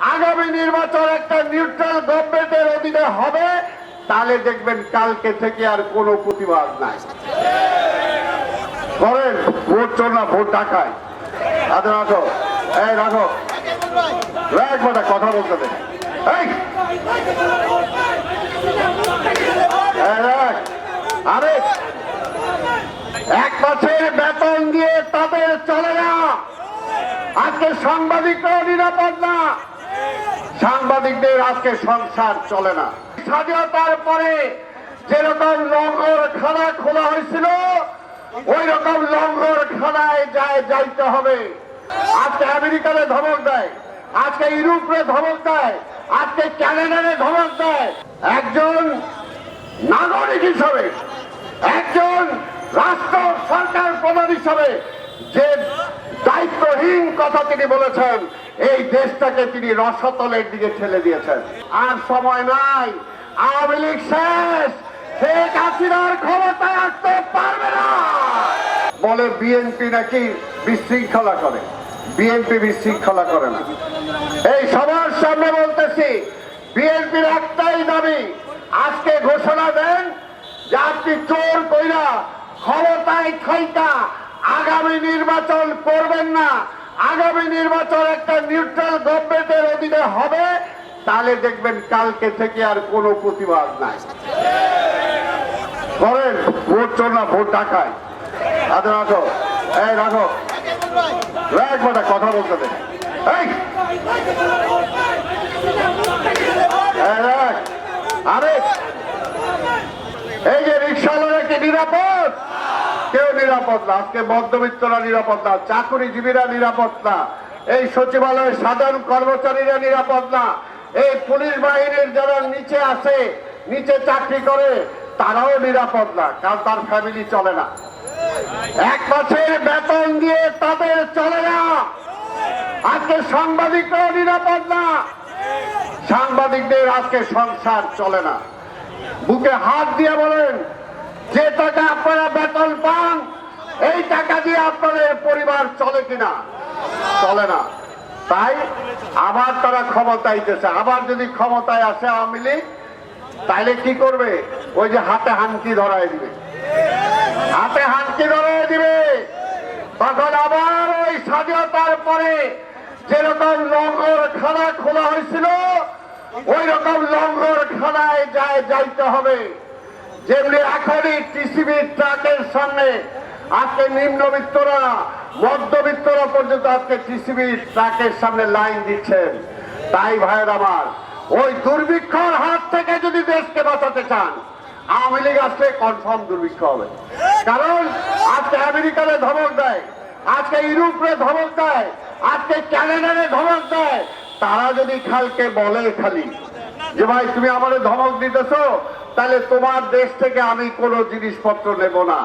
আগামী নির্বাচন একটা নিউট্রাল গভর্নমেন্টের অধীনে হবে, তাহলে দেখবেন কালকে থেকে আর কোনো প্রতিবাদ নাই। করেন, ভোট চোর না, ভোট ডাকায় আচ্ছা রাখো। এই, রাখো। কথা বলতে দে এই! এই, রাখ। আরে! এক মাসের বেতন দিয়ে তাদের চলে না আজকে সাংবাদিকরাও নিরাপদ না। সাংবাদিকদের আজকে সংসার চলে না। স্বাধীনতার পরে যেরকম লঙ্গর খানা খোলা হয়েছিল ওই রকম লঙ্গর খানায় যায় যাইতে হবে। আজকে আমেরিকারে ধমক দেয়, আজকে ইউরোপে ধমক দেয়, আজকে ক্যানাডারে ধমক দেয়। একজন নাগরিক হিসাবে, একজন রাষ্ট্র সরকার প্রধান হিসাবে যে দায়িত্বহীন কথা তিনি বলেছেন এই দেশটাকে তিনি রসতলের দিকে ঠেলে দিয়েছেন। আর সময় নাই। আওয়ামী লীগ শেষ। শেখ হাসিনার ক্ষমতায় আসতে পারবে না। বলে বিএনপি নাকি বিশৃঙ্খলা করে। বিএনপি বিশৃঙ্খলা করে না। এই সবার সামনে বলতেছি, বিএনপির একটাই দাবি, আজকে ঘোষণা দেন যে আপনি চোর, কইরা ক্ষমতায় থাইকা আগামী নির্বাচন করবেন না। আগামী নির্বাচন একটা নিউট্রাল গভর্নমেন্টের অধীনে হবে, তাহলে দেখবেন কালকে থেকে আর কোনো প্রতিবাদ নাই। করেন ভোট চোর না, ভোট ডাকায়। আচ্ছা রাখো। এই, রাখো। একবার কথা বলতে দে এই! এই, রাখ। আরে! এই যে রিক্সাওয়ালারা কি নিরাপদ? কেউ নিরাপদ না, আজকে মধ্যবিত্তরা নিরাপদ না, চাকরিজীবীরা নিরাপদ না, এই সচিবালয়ের সাধারণ কর্মচারীরা নিরাপদ না, এই পুলিশ বাহিনীর যারা নিচে আছে, নিচে চাকরি করে, তারাও নিরাপদ না, কারণ তার ফ্যামিলি চলে না। এক মাসের বেতন দিয়ে তাদের চলে না। আজকে সাংবাদিকরাও নিরাপদ না। সাংবাদিকদের আজকে সংসার চলে না। বুকে হাত দিয়ে বলেন যে টাকা আপনারা বেতন পান এই টাকা দিয়ে আপনাদের পরিবার চলে কিনা? চলে না। তাই আবার তারা ক্ষমতাইতেছে আবার যদি ক্ষমতায় আসে আওয়ামী লীগ, তাইলে কি করবে? ওই যে হাতে হানকি ধরায় দিবে। হাতে হানকি ধরায় দিবে। তখন আবার ওই স্বাধীনতার পরে যেরকম লঙ্গর খানা খোলা হয়েছিল ওই রকম লঙ্গর খানায় যায় যাইতে হবে। যেমনি এখনই টিসিবি ট্রাকের সামনে আজকে নিম্নবিত্তরা, মধ্যবিত্তরা পর্যন্ত আজকে টিসিবি ট্রাকের সামনে লাইন দিচ্ছেন। তাই ভাইয়ের আমার, ওই দুর্ভিক্ষর হাত থেকে যদি দেশকে বাঁচাতে চান, আওয়ামী লীগ আসলে কনফার্ম দুর্ভিক্ষ হবে। কারণ আজকে আমেরিকারে ধমক দেয়, আজকে ইউরোপে ধমক দেয়, আজকে ক্যানাডারে ধমক দেয়। তারা যদি খালকে বলে খালি, যে ভাই তুমি আমাদের ধমক দিতেছো, তাহলে তোমার দেশ থেকে আমি কোনো জিনিসপত্র নেব না।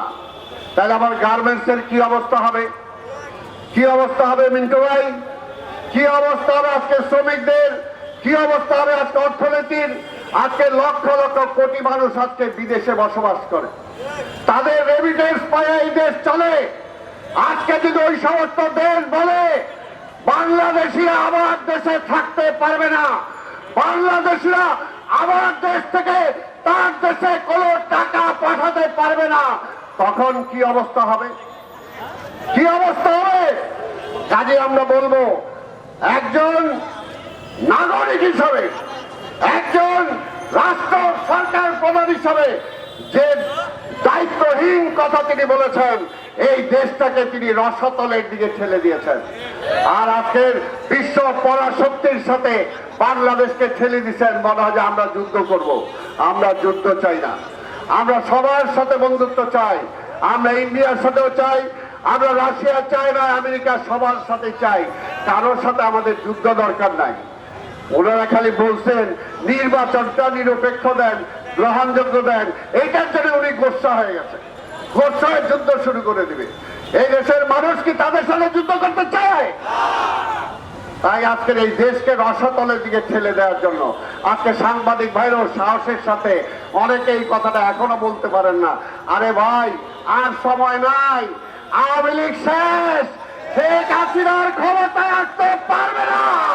তাহলে আমার গার্মেন্টস এর কি অবস্থা হবে? কি অবস্থা হবে মিন্টু ভাই? কি অবস্থা হবে আজকে শ্রমিকদের? কি অবস্থা হবে আজকে অর্থনীতির? আজকে লক্ষ লক্ষ কোটি মানুষ আজকে বিদেশে বসবাস করে। তাদের রেমিটেন্স পায় এই দেশ চলে। আজকে যদি ওই সমস্ত দেশ বলে, বাংলাদেশিরা আমার দেশে থাকতে পারবে না। বাংলাদেশিরা আমার দেশ থেকে তার দেশে কোনো টাকা পাঠাতে পারবে না। তখন কি অবস্থা হবে? কি অবস্থা হবে? কাজে আমরা বলব, একজন নাগরিক হিসাবে, একজন রাষ্ট্র সরকার প্রধান হিসাবে যে দায়িত্বহীন কথা তিনি বলেছেন, এই দেশটাকে তিনি রসতলের দিকে ঠেলে দিয়েছেন। আর আজকের বিশ্ব পরাশক্তির সাথে বাংলাদেশকে ঠেলে দিচ্ছেন মনে হয় যে আমরা যুদ্ধ করব। আমরা যুদ্ধ চাই না। আমরা সবার সাথে বন্ধুত্ব চাই। আমরা ইন্ডিয়ার সাথেও চাই, আমরা রাশিয়া চাই না, আমেরিকা সবার সাথে চাই। কারোর সাথে আমাদের যুদ্ধ দরকার নাই। ওনারা খালি বলছেন, নির্বাচনটা নিরপেক্ষ দেন, গ্রহণযোগ্য দেন। এইটার জন্য উনি গোসা হয়ে গেছে গোসা হয়ে যুদ্ধ শুরু করে দিবে। এই দেশের মানুষ কি তাদের সাথে যুদ্ধ করতে চায়? তাই আজকের এই দেশকে রসতলের দিকে ঠেলে দেওয়ার জন্য আজকে সাংবাদিক ভাইরাও সাহসের সাথে অনেকে এই কথাটা এখনও বলতে পারেন না। আরে ভাই, আর সময় নাই। আওয়ামী লীগ শেষ। শেখ হাসিনার ক্ষমতায় আসতে পারবে না।